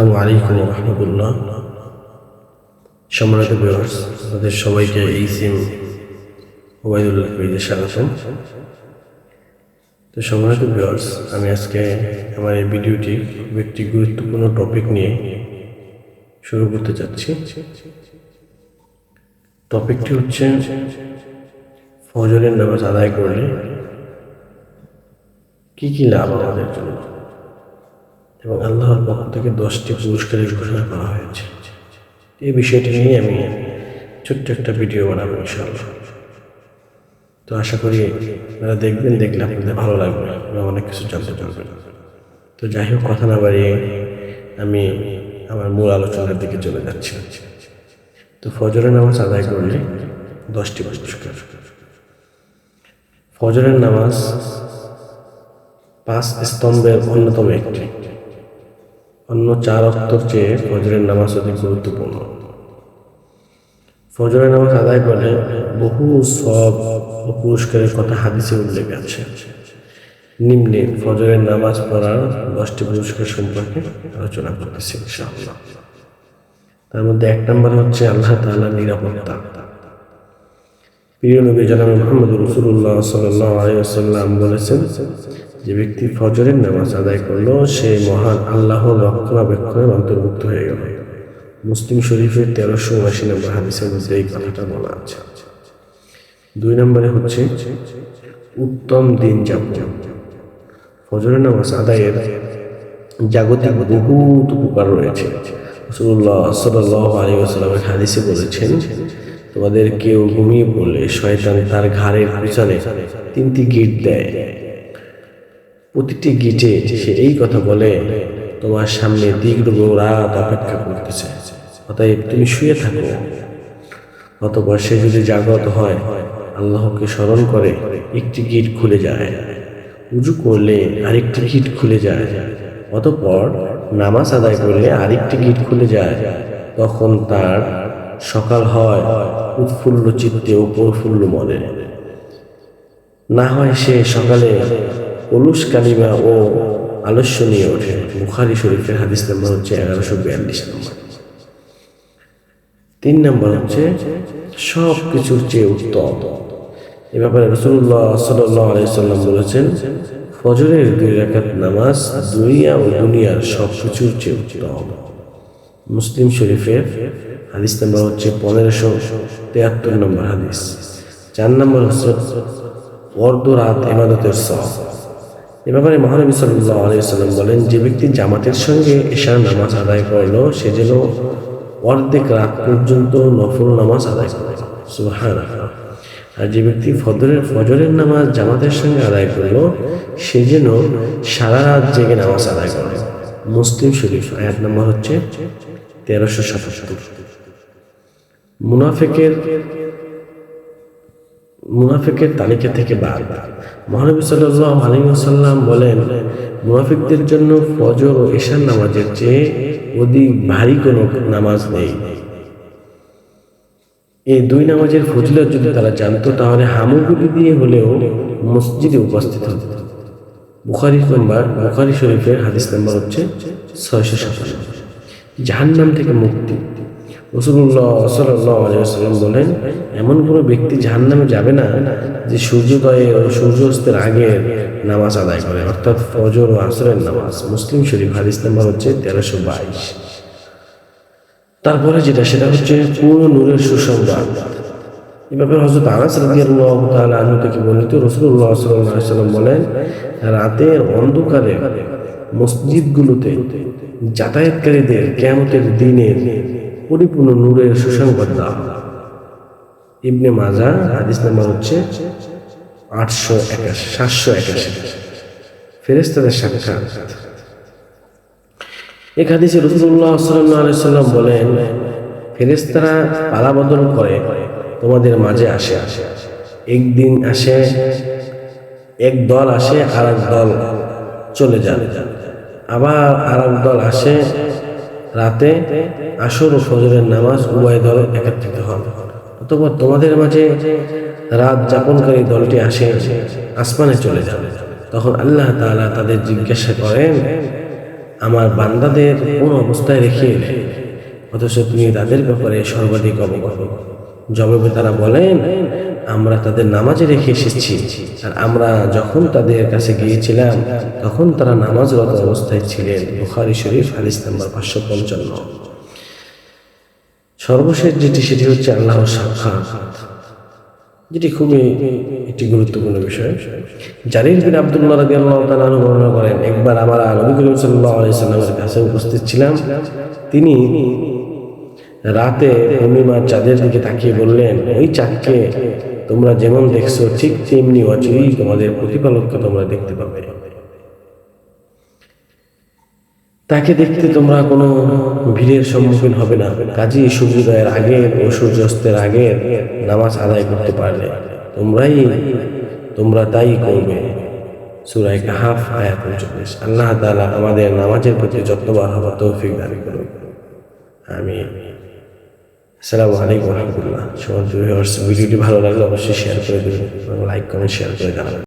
আসসালামু আলাইকুম রহমতুল্লাহ। সম্মানিত ভিউয়ার্স সবাইকে এই সিম ওবায়দুল্লাহ পেজে স্বাগতম। তো সম্মানিত ভিউয়ার্স আমি আজকে আমার এই ভিডিওটি খুব একটি গুরুত্বপূর্ণ টপিক নিয়ে শুরু করতে যাচ্ছি টপিকটি হচ্ছে ফজরের নামাজ আদায় করলে কি কি লাভ আমাদের জন্য? এবং আল্লাহর পক্ষ থেকে দশটি পুরস্কারের ঘোষণা করা হয়েছে। এই বিষয়টি নিয়ে আমি ছোট্ট একটা ভিডিও বানাবো ইনশাআল্লাহ। তো আশা করি আপনারা দেখবেন, দেখলে আপনাদের ভালো লাগবে অনেক কিছু জানতে পারবেন। তো যাই হোক, কথা না বাড়িয়ে আমি আমার মূল আলোচনার দিকে চলে যাচ্ছি। তো ফজরের নামাজ আদায় করলে দশটি পুরস্কার। ফজরের নামাজ পাঁচ স্তম্ভের অন্যতম একটি। অন্য চার অক্তর চেয়ে ফজরের নামাজ অধিক গুরুত্বপূর্ণ। ফজরের নামাজ আদায় করলে বহু সব পুরস্কারের কথা হাদিসে উল্লেখ আছে। নিম্নে ফজরের নামাজ পড়ার দশটি পুরস্কার সম্পর্কে আলোচনা করতেছি তার মধ্যে এক নম্বর হচ্ছে আল্লাহ তাআলার নিরাপত্তা। প্রিয় নবী জানাবে মোহাম্মদ রসুল্লাহ সাল্লাহ বলেছেন যে ব্যক্তি ফজরের নামাজ আদায় করল, সে মহান আল্লাহর রক্ষণাবেক্ষণের অন্তর্ভুক্ত হয়ে গেল। মুসলিম শরীফের তেরোশো উনাশি নম্বর হাদিসের মধ্যে এই কথাটা বলা আছে। দুই নম্বরে হচ্ছে, উত্তম দিন যাপন। ফজরের নামাজ আদায়ের জাগতিক বহুত উপকার রয়েছে। রসুল্লাহ সাল্লাহ আলী আসালামের হাদিসে বলেছেন, তোমাদের কেউ ঘুমিয়ে পড়লে শয়তান তার ঘাড়ের পিছনে তিনটি গিট দেয়। প্রতিটি গিটে সে এই কথা বলে, তোমার সামনে দীর্ঘ রাত অপেক্ষা করতেছে। অতএব তুমি শুয়ে থাকো। অতপর সে যদি জাগ্রত হয়, আল্লাহকে স্মরণ করে একটি গিট খুলে যায়। উজু করলে আরেকটি গিট খুলে যায়। অতপর নামাজ আদায় করলে আরেকটি গিট খুলে যায়। তখন তার সকাল হয় উৎফুল্ল চিত্তে ও প্রফুল্ল মনে। না হয় সে সকালে অলুস কালিমা ও আলস্য নিয়ে ওঠে। বুখারি শরীফের হাদিস নাম্বার হচ্ছে এগারোশো বিয়াল্লিশ নম্বর। তিন নম্বর হচ্ছে সব কিছুর চেয়ে উত্তম। এ ব্যাপারে রসুল্লাহ সাল্লাহ আলাইসাল্লাম বলেছেন, ফজরের দুই রাকাত নামাজ দুনিয়া ও দুনিয়ার সব কিছুর চেয়ে উত্তম। মুসলিম শরীফের হাদিস নাম্বার হচ্ছে পনেরোশো তেয়াত্তর নম্বর হাদিস। চার নম্বর হচ্ছে অর্ধ রাত সব এ ব্যাপারে মহানবী সাল্লাহ আলাইসাল্লাম বলেন, যে ব্যক্তি জামাতের সঙ্গে এশার নামাজ আদায় করল, সে যেন অর্ধেক রাত পর্যন্ত নফল নামাজ আদায় করে। সুহান আর যে ব্যক্তি ফজরের ফজরের নামাজ জামাতের সঙ্গে আদায় করল, সে যেন সারা রাত জেগে নামাজ আদায় করে। মুসলিম শরীফ, আয়াত নম্বর হচ্ছে তেরোশো সাতাত্তর। মুনাফেকের মুনাফিকের তালিকা থেকে বাদ। মহানবী সাল্লাহ আলী সাল্লাম বলেন, মুনাফিকদের জন্য ফজর ও ঈশান নামাজের চেয়ে অধিক ভারী কোনো নামাজ নেই। এই দুই নামাজের ফজিলত যদি তারা জানতো, তাহলে হামুগুলি দিয়ে হলেও মসজিদে উপস্থিত হতো বুখারি নম্বর, বুখারি শরীফের হাদিস নাম্বার হচ্ছে ছয়শো সাতান্ন জাহান্নাম থেকে মুক্তি। রসুল্লাহ সাল্লাম বলেন, এমন কোনো ব্যক্তি জাহান নামে যাবে না যে সূর্যোদয়ের ও সূর্যাস্তের আগের নামাজ আদায় করে, অর্থাৎ ফজর ও আসরের নামাজ। মুসলিম শরীফ হাদিস নাম্বার হচ্ছে তেরোশো বাইশ। তারপরে যেটা, সেটা হচ্ছে পূর্ণ নূরের সুসংবাদ। এ ব্যাপারে হজরত আনাস রাদিয়াল্লাহু তাআলা আনহু থেকে বর্ণিত রাসূলুল্লাহ সাল্লাম বলেন, রাতের অন্ধকারে মসজিদগুলোতে যাতায়াতকারীদের কিয়ামতের দিনের পরিপূর্ণ নূরের সুসংবাদ দেওয়া ইবনে মাজা হাদিস নাম্বার হচ্ছে আটশো একাশি, সাতশো একাশি। ফেরেস্তাদের সাক্ষাৎ। এক হাদিসে রসুল্লাহ সাল্লাম বলেন ফেরেস্তারা পালা বদল করে, তোমাদের মাঝে আসে। আসে একদিন আসে, এক দল আসে আর এক দল চলে যান আবার আর এক দল আসে রাতে আসর ও ফজরের নামাজ উভয় দল একত্রিত হন। অতপর তোমাদের মাঝে রাত যাপনকারী দলটি আসে, আসমানে চলে যাবে তখন আল্লাহ তাআলা তাদের জিজ্ঞাসা করেন, আমার বান্দাদের কোন অবস্থায় রেখে অথচ তুমি তাদের ব্যাপারে সর্বাধিক অবগত। জবাবে তারা বলেন আমরা তাদের নামাজে রেখে এসেছি। আর আমরা যখন তাদের কাছে গিয়েছিলাম, তখন তারা নামাজরত অবস্থায় ছিলেন। বুখারি শরীফ, হাদিস নাম্বার পাঁচশো পঞ্চান্ন। সর্বশেষ যেটি, সেটি হচ্ছে আল্লাহ সাক্ষাৎ। যেটি খুবই একটি গুরুত্বপূর্ণ বিষয়। জারির বিন আব্দুল্লাহ রাদি আল্লাহ তালু বর্ণনা করেন, একবার আমার নবী করিম সাল্লাহ আলাইসাল্লামের কাছে উপস্থিত ছিলাম। তিনি রাতে পূর্ণিমার চাঁদের দিকে তাকিয়ে বললেন, ওই চাঁদকে তোমরা যেমন দেখছ, ঠিক তেমনি অচিরেই তোমাদের প্রতিপালককে তোমরা দেখতে পাবে। তাকে দেখতে তোমরা কোনো ভিড়ের সম্মুখীন হবে না। কাজী সূর্যোদয়ের আগে ও সূর্যাস্তের আগে নামাজ আদায় করতে পারলে তোমরাই, তোমরা তাই করবে। সুরাই কাহাফ, আয়াত উনচল্লিশ। আল্লাহ তাআলা আমাদের নামাজের প্রতি যত্নবার হওয়া তৌফিক দাবি করুন। আমি আসসালামু আলাইকুম রহমতুল্লাহ। সমাজ ভিডিওটি ভালো লাগলে অবশ্যই শেয়ার করে দেবেন লাইক কমেন্ট শেয়ার করে জানাবেন।